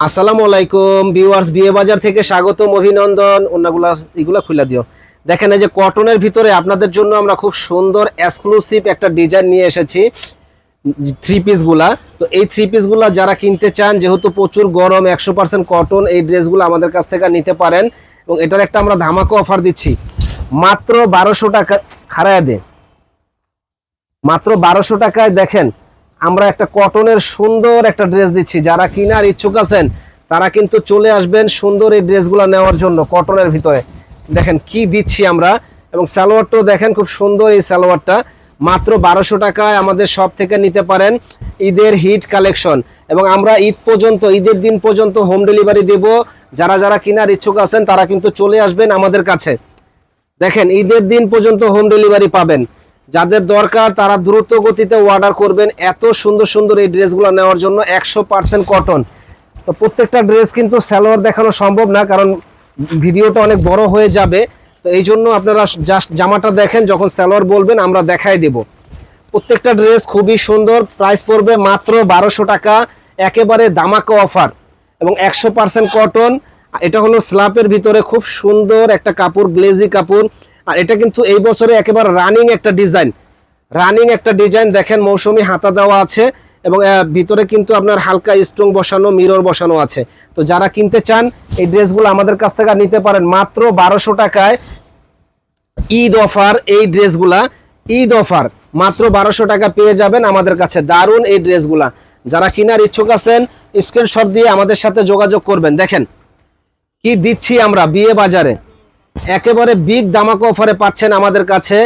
আসসালামু আলাইকুম, ভিউয়ার্স, বিয়ে বাজার থেকে স্বাগতম, অভিনন্দন। অন্যগুলা এগুলা খুলে দিও। দেখেন এই যে কটনের ভিতরে আপনাদের জন্য আমরা খুব সুন্দর এক্সক্লুসিভ একটা ডিজাইন নিয়ে এসেছি থ্রি পিসগুলা তো এই থ্রি পিসগুলা যারা কিনতে চান, যেহেতু প্রচুর গরম, একশো পার্সেন্ট কটন এই ড্রেসগুলো আমাদের কাছ থেকে নিতে পারেন। এবং এটার একটা আমরা ধামাকা অফার দিচ্ছি। মাত্র বারোশো টাকা খারায় দে। মাত্র বারোশো টাকায় দেখেন আমরা একটা কটনের সুন্দর একটা ড্রেস দিচ্ছি। যারা কিনার ইচ্ছুক আছেন, তারা কিন্তু চলে আসবেন সুন্দর এই ড্রেসগুলো নেওয়ার জন্য কটনের ভিতরে। দেখেন কি দিচ্ছি আমরা। এবং সালোয়ারটাও দেখেন খুব সুন্দর এই সালোয়ারটা। মাত্র বারোশো টাকায় আমাদের সব থেকে নিতে পারেন ঈদের হিট কালেকশন এবং আমরা ঈদ পর্যন্ত, ঈদের দিন পর্যন্ত হোম ডেলিভারি দেব। যারা যারা কিনার ইচ্ছুক আছেন, তারা কিন্তু চলে আসবেন আমাদের কাছে। দেখেন, ঈদের দিন পর্যন্ত হোম ডেলিভারি পাবেন। যাদের দরকার তারা দ্রুত গতিতে অর্ডার করবেন এত সুন্দর সুন্দর এই ড্রেসগুলো নেওয়ার জন্য একশো পার্সেন্ট কটন তো প্রত্যেকটা ড্রেস কিন্তু স্যালোয়ার দেখানো সম্ভব না, কারণ ভিডিওটা অনেক বড় হয়ে যাবে। তো এই জন্য আপনারা জাস্ট জামাটা দেখেন, যখন স্যালোয়ার বলবেন আমরা দেখাই দেব। প্রত্যেকটা ড্রেস খুবই সুন্দর প্রাইস পড়বে মাত্র বারোশো টাকা, একেবারে দামাকা অফার এবং একশো পার্সেন্ট কটন এটা হলো স্লাপের ভিতরে খুব সুন্দর একটা কাপড় গ্লেজি কাপড়। আর এটা কিন্তু এই বছরে একেবারে রানিং একটা ডিজাইন রানিং একটা ডিজাইন দেখেন মৌসুমি হাতা দেওয়া আছে এবং ভিতরে কিন্তু আপনার হালকা স্ট্রং বসানো মিরর বসানো আছে। তো যারা কিনতে চান, এই ড্রেসগুলো আমাদের কাছ থেকে নিতে পারেন। মাত্র বারোশো টাকায় ঈদ অফার এই ড্রেসগুলা। ঈদ অফার, মাত্র বারোশো টাকা পেয়ে যাবেন আমাদের কাছে। দারুণ এই ড্রেসগুলা। যারা কেনার ইচ্ছুক আছেন স্ক্রিনশট দিয়ে আমাদের সাথে যোগাযোগ করবেন। দেখেন, কি দিচ্ছি আমরা বিয়ে বাজারে। একেবারে বিগ দামাক অফারে পাচ্ছেন আমাদের কাছে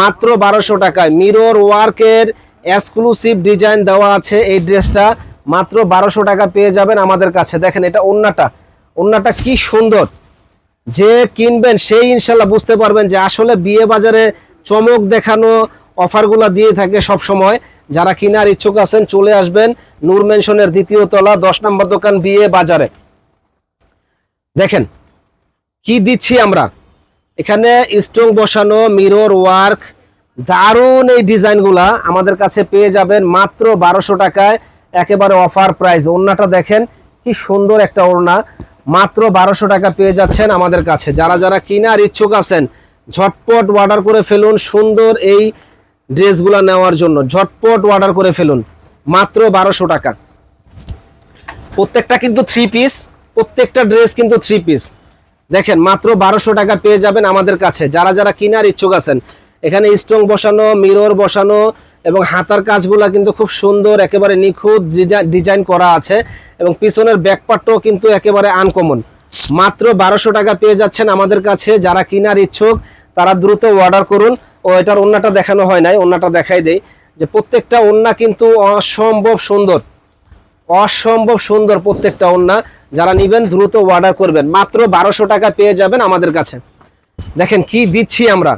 মাত্র বারোশো টাকায়। মিরর ওয়ার্কের এক্সক্লুসিভ ডিজাইন দেওয়া আছে এই ড্রেসটা মাত্র বারোশো টাকা পেয়ে যাবেন আমাদের কাছে। দেখেন এটা ওন্নাটা। ওন্নাটা কি সুন্দর। যে কিনবেন সেই ইনশাল্লাহ বুঝতে পারবেন যে আসলে বিয়ে বাজারে চমক দেখানো অফারগুলো দিয়ে থাকে সব সময় যারা কিনার ইচ্ছুক আছেন, চলে আসবেন নূর মেনশনের দ্বিতীয় তলা, দশ নম্বর দোকান বিয়ে বাজারে। দেখেন কি দিচ্ছি আমরা? এখানে স্ট্রং বসানো মিরর ওয়ার্ক দারুণ এই ডিজাইনগুলা আমাদের কাছে পেয়ে যাবেন মাত্র বারোশো টাকায়, একেবারে অফার প্রাইস ওড়নাটা দেখেন, কি সুন্দর একটা ওড়না। মাত্র বারোশো টাকা পেয়ে যাচ্ছেন আমাদের কাছে। যারা যারা কিনার ইচ্ছুক আছেন, ঝটপট অর্ডার করে ফেলুন সুন্দর এই ড্রেসগুলা নেওয়ার জন্য। ঝটপট অর্ডার করে ফেলুন, মাত্র বারোশো টাকা। প্রত্যেকটা কিন্তু থ্রি পিস প্রত্যেকটা ড্রেস কিন্তু থ্রি পিস দেখেন, মাত্র বারোশো টাকা পেয়ে যাবেন আমাদের কাছে। যারা যারা কিনার ইচ্ছুক আছেন, এখানে স্ট্রং বসানো, মিরর বসানো এবং হাতার কাজগুলা কিন্তু খুব সুন্দর, একেবারে নিখুঁত ডিজাইন করা আছে এবং পিছনের ব্যাকপার্টও কিন্তু একেবারে আনকমন মাত্র বারোশো টাকা পেয়ে যাচ্ছেন আমাদের কাছে। যারা কিনার ইচ্ছুক, তারা দ্রুত অর্ডার করুন। ও, এটার ওন্নাটা দেখানো হয় নাই, ওন্নাটা দেখাই দেই। যে প্রত্যেকটা ওন্না কিন্তু অসম্ভব সুন্দর। অসম্ভব সুন্দর প্রত্যেকটা ওন্না। যারা নিবেন দ্রুত অর্ডার করবেন। মাত্র বারোশো টাকা পেয়ে যাবেন আমাদের কাছে। দেখেন কি দিচ্ছি আমরা।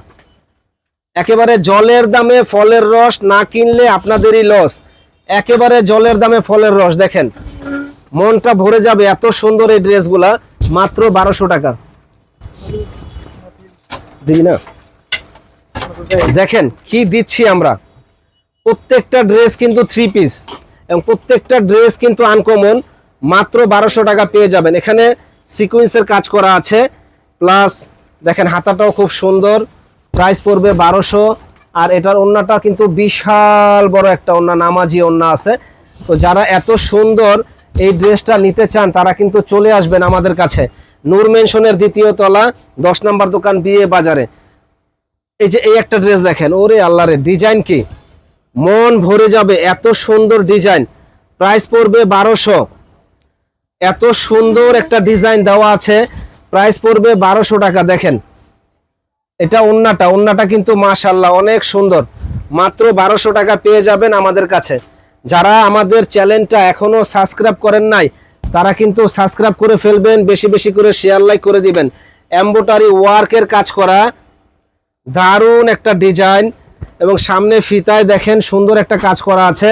একেবারে জলের দামে ফলের রস না কিনলে আপনাদেরই লস একেবারে জলের দামে ফলের রস, দেখেন। মনটা ভরে যাবে এত সুন্দর এই ড্রেসগুলা। মাত্র বারোশো টাকা। না? দেখেন কি দিচ্ছি আমরা। প্রত্যেকটা ড্রেস কিন্তু থ্রি পিস এবং প্রত্যেকটা ড্রেস কিন্তু আনকমন মাত্র বারোশো টাকা পেয়ে যাবেন। এখানে সিকুয়েন্সের কাজ করা আছে। প্লাস দেখেন, হাতাটাও খুব সুন্দর। প্রাইস পড়বে বারোশো। আর এটার ওন্নাটা কিন্তু বিশাল বড় একটা ওন্না, নামাজি ওন্না আছে। তো যারা এত সুন্দর এই ড্রেসটা নিতে চান, তারা কিন্তু চলে আসবেন আমাদের কাছে। নূর মেনশনের দ্বিতীয় তলা, দশ নম্বর দোকান বিয়ে বাজারে। এই যে, এই একটা ড্রেস দেখেন, ওরে আল্লাহরে ডিজাইন কি? মন ভরে যাবে, এত সুন্দর ডিজাইন। প্রাইস পড়বে বারোশো। এত সুন্দর একটা ডিজাইন দেওয়া আছে। প্রাইস পড়বে বারোশো টাকা, দেখেন। এটা ওন্নাটা ওন্নাটা কিন্তু মাশাল্লাহ অনেক সুন্দর। মাত্র বারোশো টাকা পেয়ে যাবেন আমাদের কাছে। যারা আমাদের চ্যানেলটা এখনও সাবস্ক্রাইব করেন নাই, তারা কিন্তু সাবস্ক্রাইব করে ফেলবেন, বেশি বেশি করে শেয়ার লাইক করে দিবেন। এম্বোটারি ওয়ার্কের কাজ করা, দারুণ একটা ডিজাইন। এবং সামনে ফিতায় দেখেন সুন্দর একটা কাজ করা আছে।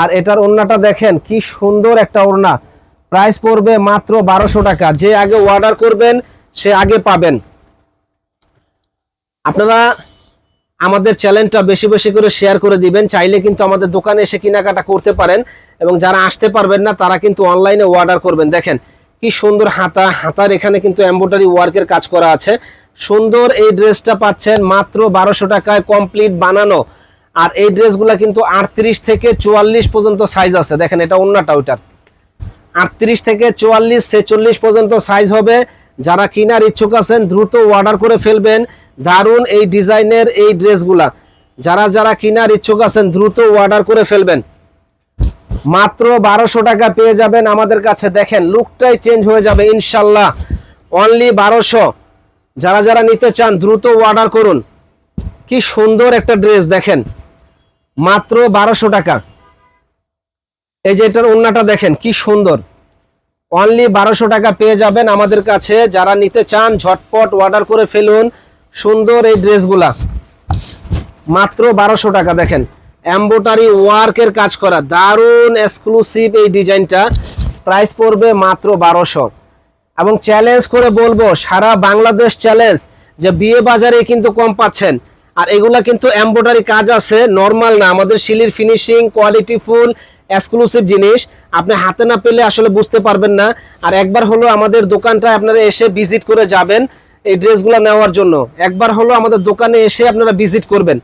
আর এটার ওড়নাটা দেখেন, কি সুন্দর একটা ওড়না প্রাইস পড়বে মাত্র বারোশো টাকা। যে আগে অর্ডার করবেন, সে আগে পাবেন। আপনারা আমাদের চ্যানেলটা বেশি বেশি করে শেয়ার করে দিবেন, চাইলে কিন্তু আমাদের দোকানে এসে কেনাকাটা করতে পারেন এবং যারা আসতে পারবেন না, তারা কিন্তু অনলাইনে অর্ডার করবেন। দেখেন, কি সুন্দর হাতা, হাতার এখানে কিন্তু এমব্রয়ডারি ওয়ার্কের কাজ করা আছে। সুন্দর এই ড্রেসটা পাচ্ছেন মাত্র বারোশো টাকায় কমপ্লিট বানানো। আর এই ড্রেসগুলো কিন্তু আটত্রিশ থেকে চুয়াল্লিশ পর্যন্ত সাইজ আছে। দেখেন, এটা অন্যটা ওইটার। আটত্রিশ থেকে চুয়াল্লিশ, ছেচল্লিশ পর্যন্ত সাইজ হবে। যারা কিনার ইচ্ছুক আছেন, দ্রুত অর্ডার করে ফেলবেন। দারুণ এই ডিজাইনের এই ড্রেসগুলা। যারা যারা কিনার ইচ্ছুক আছেন, দ্রুত অর্ডার করে ফেলবেন। মাত্র বারোশো টাকা পেয়ে যাবেন আমাদের কাছে। দেখেন লুকটাই চেঞ্জ হয়ে যাবে, ইনশাল্লাহ। অনলি বারোশো। যারা যারা নিতে চান, দ্রুত অর্ডার করুন। কি সুন্দর একটা ড্রেস দেখেন। মাত্র বারোশো টাকা। এই যে এটার ওন্নাটা দেখেন, কি সুন্দর। অনলি বারোশো টাকা পেয়ে যাবেন আমাদের কাছে। যারা নিতে চান, ঝটপট অর্ডার করে ফেলুন। সুন্দর এই ড্রেসগুলা। মাত্র বারোশো টাকা, দেখেন। এম্বোটারি ওয়ার্কের কাজ করা। দারুণ এক্সক্লুসিভ এই ডিজাইনটা। প্রাইস পড়বে মাত্র বারোশো। এবং চ্যালেঞ্জ করে বলব, সারা বাংলাদেশ চ্যালেঞ্জ যে বিয়ে বাজারে কিন্তু কম পাচ্ছেন। আর এগুলা কিন্তু এম্বোটারি কাজ আছে নর্মাল না। আমাদের শিলির ফিনিশিং কোয়ালিটি ফুল এক্সক্লুসিভ জিনিস। আপনি হাতে না পেলে আসলে বুঝতে পারবেন না। আর একবার হলো আমাদের দোকানটায় আপনারা এসে ভিজিট করে যাবেন এই ড্রেসগুলো নেওয়ার জন্য। একবার হলো আমাদের দোকানে এসে আপনারা ভিজিট করবেন।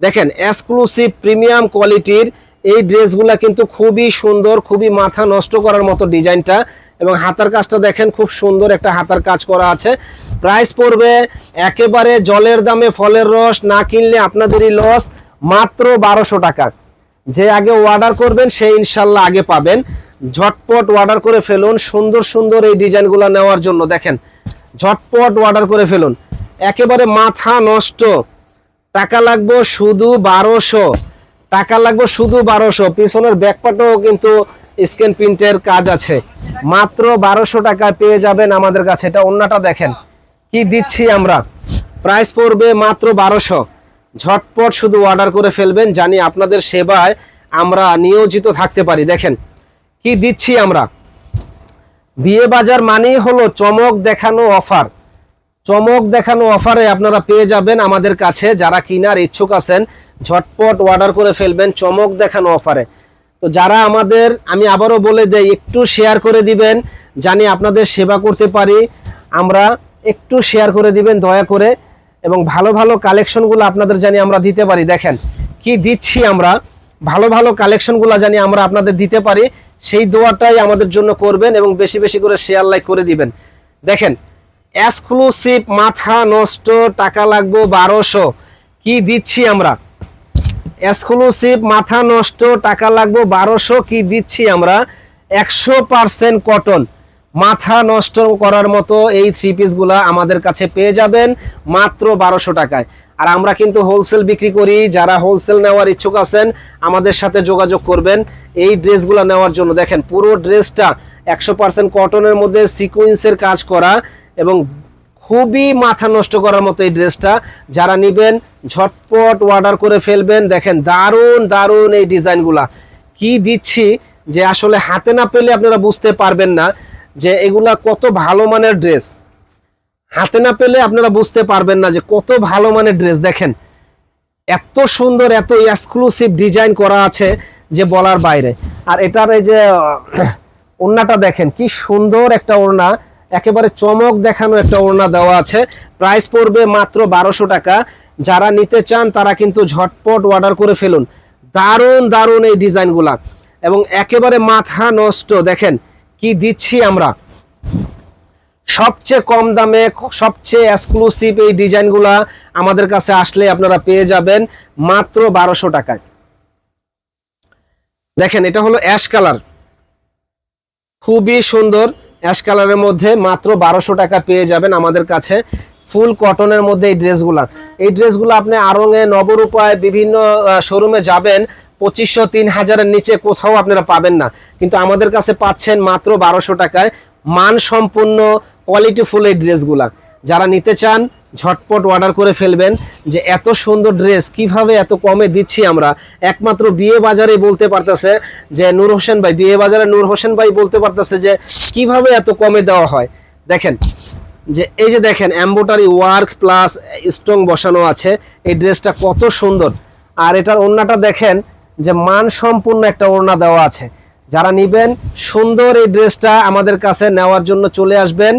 দেখেন এক্সক্লুসিভ প্রিমিয়াম কোয়ালিটির এই ড্রেসগুলা কিন্তু খুবই সুন্দর, খুবই মাথা নষ্ট করার মতো ডিজাইনটা এবং হাতার কাজটা দেখেন খুব সুন্দর একটা হাতার কাজ করা আছে। প্রাইস পড়বে একেবারে জলের দামে ফলের রস, না কিনলে আপনাদেরই লস মাত্র বারোশো টাকা। যে আগে অর্ডার করবেন, সে ইনশাল্লাহ আগে পাবেন। ঝটপট অর্ডার করে ফেলুন, সুন্দর সুন্দর এই ডিজাইনগুলো নেওয়ার জন্য। দেখেন, ঝটপট অর্ডার করে ফেলুন। একেবারে মাথা নষ্ট। টাকা লাগবে শুধু বারোশো। টাকা লাগবে শুধু বারোশো। পিছনের ব্যাকপাটও কিন্তু স্ক্যান প্রিন্টের কাজ আছে। মাত্র বারোশো টাকা পেয়ে যাবেন আমাদের কাছে। এটা অন্যটা দেখেন। কি দিচ্ছি আমরা? প্রাইস পড়বে মাত্র বারোশো। ঝটপট শুধু অর্ডার করে ফেলবেন, জানি আপনাদের সেবায় আমরা নিয়োজিত থাকতে পারি। দেখেন, কি দিচ্ছি আমরা? বিয়ে বাজার মানেই হলো চমক দেখানো অফার চমক দেখানো অফারে আপনারা পেয়ে যাবেন আমাদের কাছে, যারা কিনার ইচ্ছুক আছেন, ঝটপট অর্ডার করে ফেলবেন চমক দেখানো অফারে তো যারা আমাদের, আমি আবারও বলে দেই, একটু শেয়ার করে দিবেন, জানি আপনাদের সেবা করতে পারি। আমরা একটু শেয়ার করে দিবেন, দয়া করে। এবং ভালো ভালো কালেকশনগুলো আপনাদের জানি আমরা দিতে পারি। দেখেন, কি দিচ্ছি আমরা? ভালো ভালো কালেকশনগুলো জানি আমরা আপনাদের দিতে পারি। সেই দোয়াটাই আমাদের জন্য করবেন এবং বেশি বেশি করে শেয়ার লাইক করে দিবেন। দেখেন এক্সক্লুসিভ মাথা নষ্ট, টাকা লাগবে বারোশো। কি দিচ্ছি আমরা? এক্সক্লুসিভ মাথা নষ্ট, টাকা লাগবে বারোশো। কি দিচ্ছি আমরা? একশো পার্সেন্ট কটন মাথা নষ্ট করার মতো এই থ্রি পিসগুলা আমাদের কাছে পেয়ে যাবেন মাত্র বারোশো টাকায়। আর আমরা কিন্তু হোলসেল বিক্রি করি, যারা হোলসেল নেওয়ার ইচ্ছুক আছেন, আমাদের সাথে যোগাযোগ করবেন। এই ড্রেসগুলো নেওয়ার জন্য দেখেন, পুরো ড্রেসটা একশো পার্সেন্ট কটনের মধ্যে সিকুয়েন্সের কাজ করা এবং খুবই মাথা নষ্ট করার মতো এই ড্রেসটা যারা নিবেন, ঝটপট অর্ডার করে ফেলবেন। দেখেন, দারুণ দারুণ এই ডিজাইনগুলা কি দিচ্ছি যে আসলে হাতে না পেলে আপনারা বুঝতে পারবেন না। যে এগুলা কত ভালো মানের ড্রেস। হাতে না পেলে আপনারা বুঝতে পারবেন না যে কত ভালো মানের ড্রেস। দেখেন, এত সুন্দর, এত এক্সক্লুসিভ ডিজাইন করা আছে যে বলার বাইরে। আর এটার এই যে ওড়নাটা দেখেন, কি সুন্দর একটা ওড়না। একেবারে চমক দেখানো একটা ওড়না দেওয়া আছে। প্রাইস পড়বে মাত্র বারোশো টাকা। যারা নিতে চান, তারা কিন্তু ঝটপট অর্ডার করে ফেলুন। দারুণ দারুণ এই ডিজাইনগুলা এবং একেবারে মাথা নষ্ট, দেখেন কি দিচ্ছি আমরা? সবচেয়ে কম দামে, সবচেয়ে এক্সক্লুসিভ এই ডিজাইনগুলা আমাদের কাছে আসলে আপনারা পেয়ে যাবেন মাত্র বারোশো টাকায়। দেখেন, এটা হলো অ্যাশ কালার খুবই সুন্দর অ্যাশ কালারের মধ্যে মাত্র বারোশো টাকা পেয়ে যাবেন আমাদের কাছে ফুল কটনের মধ্যে এই ড্রেসগুলা এই ড্রেসগুলো আপনি আরঙে নবরূপায় বিভিন্ন শোরুমে যাবেন পঁচিশশো, তিন হাজারের নিচে কোথাও আপনারা পাবেন না। কিন্তু আমাদের কাছে পাচ্ছেন মাত্র বারোশো টাকায় মানসম্পন্ন সম্পূর্ণ কোয়ালিটি ফুল এই ড্রেসগুলা। যারা নিতে চান, ঝটপট অর্ডার করে ফেলবেন যে এত সুন্দর ড্রেস কীভাবে এত কমে দিচ্ছি আমরা। একমাত্র বিয়ে বাজারে বলতে পারতেছে যে নূর হোসেন ভাই, বিয়ে বাজারে নূর হোসেন ভাই বলতে পারতেছে যে কীভাবে এত কমে দেওয়া হয়। দেখেন, যে এই যে দেখেন এম্বোটারি ওয়ার্ক প্লাস স্ট্রং বসানো আছে। এই ড্রেসটা কত সুন্দর। আর এটার অন্যটা দেখেন যে মান সম্পূর্ণ একটা ওড়না দেওয়া আছে। যারা নিবেন, সুন্দর এই ড্রেসটা আমাদের কাছে নেওয়ার জন্য চলে আসবেন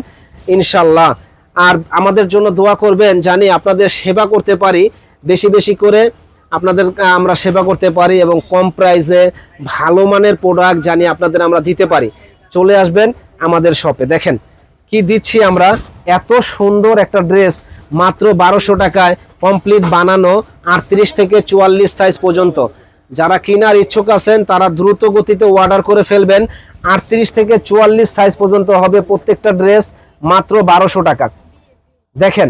ইনশাল্লাহ আর আমাদের জন্য দোয়া করবেন, জানি আপনাদের সেবা করতে পারি, বেশি বেশি করে আপনাদের, আমরা সেবা করতে পারি এবং কম প্রাইসে ভালো মানের প্রোডাক্ট জানি আপনাদের আমরা দিতে পারি। চলে আসবেন আমাদের শপে দেখেন কি দিচ্ছি আমরা? এত সুন্দর একটা ড্রেস, মাত্র বারোশো টাকায় কমপ্লিট বানানো আটত্রিশ থেকে চুয়াল্লিশ সাইজ পর্যন্ত। যারা কেনার ইচ্ছুক আছেন, তারা দ্রুত গতিতে অর্ডার করে ফেলবেন। আটত্রিশ থেকে চুয়াল্লিশ সাইজ পর্যন্ত হবে প্রত্যেকটা ড্রেস মাত্র বারোশো টাকা। দেখেন,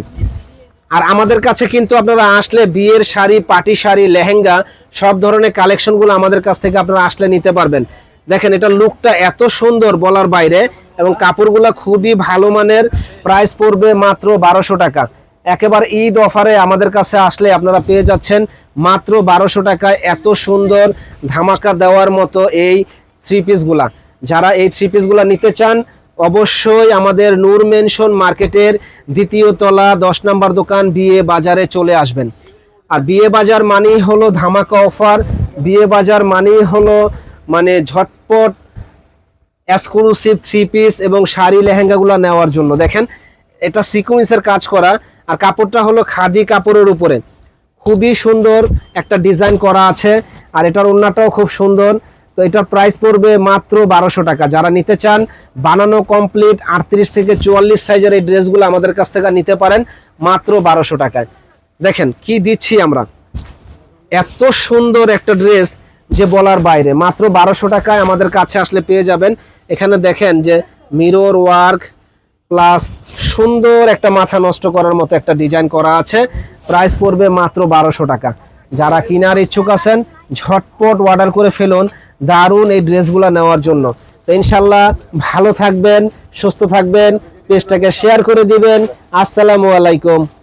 আর আমাদের কাছে কিন্তু আপনারা আসলে বিয়ের শাড়ি, পাটি শাড়ি, লেহেঙ্গা, সব ধরনের কালেকশনগুলো আমাদের কাছ থেকে আপনারা আসলে নিতে পারবেন। দেখেন, এটা লুকটা এত সুন্দর বলার বাইরে, এবং কাপড়গুলো খুবই ভালো মানের প্রাইস পড়বে মাত্র বারোশো টাকা। একেবারে ঈদ অফারে আমাদের কাছে আসলে আপনারা পেয়ে যাচ্ছেন। মাত্র বারোশো টাকায় এত সুন্দর ধামাকা দেওয়ার মতো এই থ্রি পিসগুলা যারা এই থ্রি পিসগুলা নিতে চান, অবশ্যই আমাদের নূর মেনশন মার্কেটের দ্বিতীয় তলা, দশ নম্বর দোকান, বিয়ে বাজারে চলে আসবেন। আর বিয়ে বাজার মানেই হলো ধামাকা অফার। বিয়ে বাজার মানেই হলো মানে ঝটপট এক্সক্লুসিভ থ্রি পিস এবং শাড়ি লেহেঙ্গাগুলো নেওয়ার জন্য। দেখেন, এটা সিকুয়েন্সের কাজ করা, আর কাপড়টা হলো খাদি কাপড়ের উপরে। খুবই সুন্দর একটা ডিজাইন করা আছে। আর এটার ওড়নাটাও খুব সুন্দর। তো এটার প্রাইস পড়বে মাত্র বারোশো টাকা। যারা নিতে চান, বানানো কমপ্লিট আটত্রিশ থেকে চুয়াল্লিশ সাইজের এই ড্রেসগুলো আমাদের কাছ থেকে নিতে পারেন মাত্র বারোশো টাকায়। দেখেন কি দিচ্ছি আমরা। এত সুন্দর একটা ড্রেস যে বলার বাইরে। মাত্র বারোশো টাকায় আমাদের কাছে আসলে পেয়ে যাবেন। এখানে দেখেন যে মিরর ওয়ার্ক প্লাস সুন্দর একটা মাথা নষ্ট করার মতো একটা ডিজাইন করা আছে। প্রাইস পড়বে মাত্র বারোশো টাকা। যারা কিনার ইচ্ছুক আছেন, ঝটপট অর্ডার করে ফেলুন দারুণ এই ড্রেসগুলো নেওয়ার জন্য। তো ইনশাল্লাহ ভালো থাকবেন, সুস্থ থাকবেন, পেজটাকে শেয়ার করে দিবেন। আসসালামু আলাইকুম।